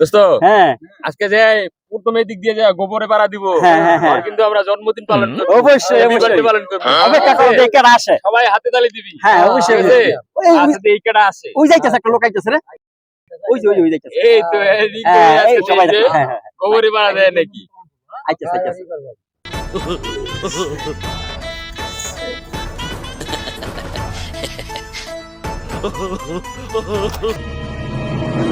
দোস্ত হ্যাঁ। আজকে যে প্রথমে দিক দিয়ে যে গোবরে পাড়া দিব হ্যাঁ, হ্যাঁ, হ্যাঁ। আর কিন্তু আমরা জন্মদিন পালন করব। অবশ্যই, অবশ্যই। পালন করব। অপেক্ষা করো দেখে আসে। সবাই হাতে তালি দিবি। হ্যাঁ, অবশ্যই, আজকে কেডা আছে ওই যাইতেছে একটা লোক আইতেছে রে। ওই যে ওই ওই যাইতেছে। এই তো এদিক আজকে সবাই গোবরে পাড়া দেয় নাকি? আইতেছে আইতেছে।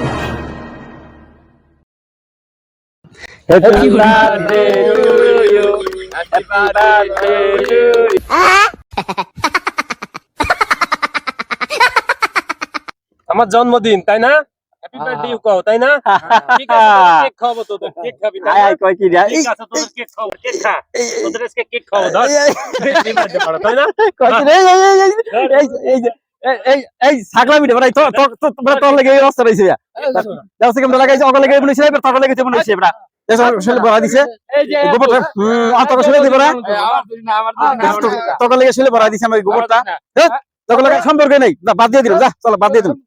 Happy birthday to you. Happy birthday to you. আমার জন্মদিন তাই না? হ্যাপি বার্থডে ইউ কও তাই না? ঠিক আছে কেক খাওয়াবো তোদের কেক খাবি তাই কয় কি রে? এই ঠিক আছে তোদের কেক খাওয়াবো কেক খা তোদের আজকে কেক খাওয়াবো ধর। birthday করো, তাই না? কয় কি রে? এই এই এই এই এই যে এই এই এই ছাগলা মিটে বড়াই তো তো তো তোর লাগে এই অবস্থা রইছে দাও সে কেমন লাগাইছে? অগলে লাগে বলেছে এবার মনে এবার। বড়া দিছে। এই গোবর আর শুনে দিবরা এই, আমার দিন না, আমার দিন না, আমার দিন না। তোর লাগে শুনে বড়া দিছে আমার গোবরটা আমার দিন না। তোর লাগে সম্পর্ক নেই। বাদ দিয়ে দিলাম যা চলো বাদ দিয়ে দিলাম।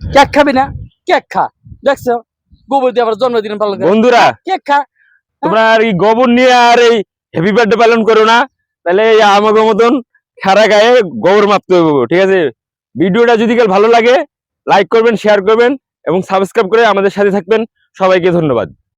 কেক খাবি না? কেক খা। দেখছ? গোবর দিয়ে আবার জন্মদিন পালন বন্ধুরা কেক খা। তোমরা আর এই গোবর নিয়ে আর এই হ্যাপি বার্থডে পালন করো না। তাহলে আমাকে মতন খারা গায়ে গোবর মাপতে হবে ঠিক আছে? ভিডিওটা যদি কাল ভালো লাগে লাইক করবেন শেয়ার করবেন এবং সাবস্ক্রাইব করে আমাদের সাথে থাকবেন। সবাইকে ধন্যবাদ।